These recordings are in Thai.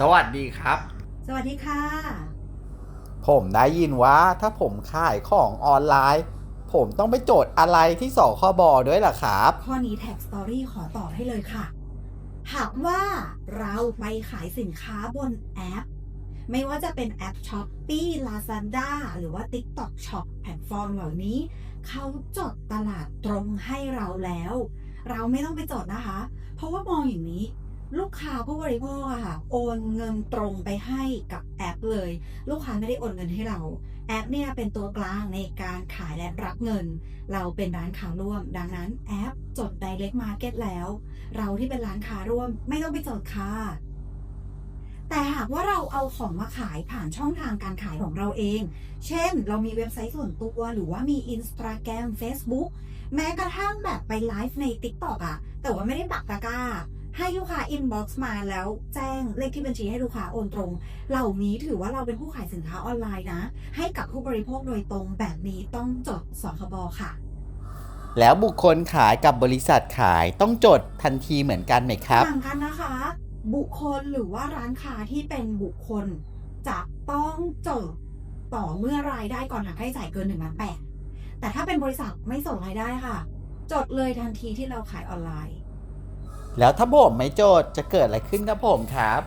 สวัสดีครับ สวัสดีค่ะ ผมได้ยินว่าถ้าผมขายของออนไลน์ ผมต้องไปโจทย์อะไรที่สคบด้วยล่ะครับ ข้อนี้ Tag Story ขอตอบให้เลยค่ะ หากว่าเราไปขายสินค้าบนแอป ไม่ว่าจะเป็นแอป s h o p e e Lazada หรือว่า TikTok Shop แพลตฟอร์มเหล่านี้ เขาจดตลาดตรงให้เราแล้ว เราไม่ต้องไปจดนะคะ เพราะว่ามองอย่างนี้ ลูกค้าผู้บริโภคอะค่ะโอนเงินตรงไปให้กับแอปเลย ลูกค้าไม่ได้โอนเงินให้เรา แอปเนี่ยเป็นตัวกลางในการขายและรับเงิน เราเป็นร้านค้าร่วม ดังนั้นแอปจด Direct Market แล้ว เราที่เป็นร้านค้าร่วมไม่ต้องไปจดค่ะแต่หากว่าเราเอาของมาขายผ่านช่องทางการขายของเราเอง เช่น เรามีเว็บไซต์ส่วนตัวหรือว่ามี Instagram Facebook แม้กระทั่งแบบไปไลฟ์ใน TikTok อะแต่ว่าไม่ได้ปักตะกร้า ให้ลูกค้า inbox มาแล้วแจ้งเลขที่บัญชีให้ลูกค้าโอนตรง เหล่านี้ถือว่าเราเป็นผู้ขายสินค้าออนไลน์นะ ให้กับผู้บริโภคโดยตรงแบบนี้ต้องจดสคบค่ะ แล้วบุคคลขายกับบริษัทขายต้องจดทันทีเหมือนกันไหมครับต่างกันนะคะ บุคคลหรือว่าร้านค้าที่เป็นบุคคล จะต้องจดต่อเมื่อรายได้ก่อนหักค่าใช้จ่ายเกินหนึ่งล้านแปดแต่ถ้าเป็นบริษัทไม่ส่งรายได้ค่ะ จดเลยทันทีที่เราขายออนไลน์ แล้วถ้าผมไม่โจทย์จะเกิดอะไรขึ้นกับผมครับ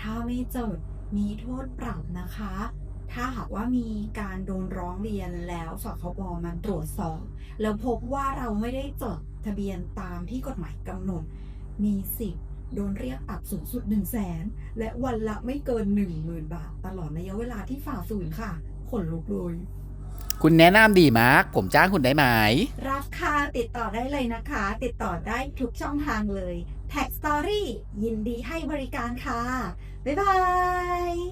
ถ้าไม่จดมีโทษปรับนะคะ ถ้าหากว่ามีการโดนร้องเรียนแล้วสคบมันตรวจสอบ แล้วพบว่าเราไม่ได้จดทะเบียนตามที่กฎหมายกำหนด มีสิทธิ์โดนเรียกปรับสูงสุด 1 0 0 0 0แสนและวันละไม่เกิน 1 0,000 บาท ตลอดระยะเวลาที่ฝ่าฝืนค่ะ ขนลุกเลย คุณแนะนำดีมาก ผมจ้างคุณได้ไหม รับค่ะติดต่อได้เลยนะคะ ติดต่อได้ทุกช่องทางเลย Tag Story ยินดีให้บริการค่ะ บ๊ายบาย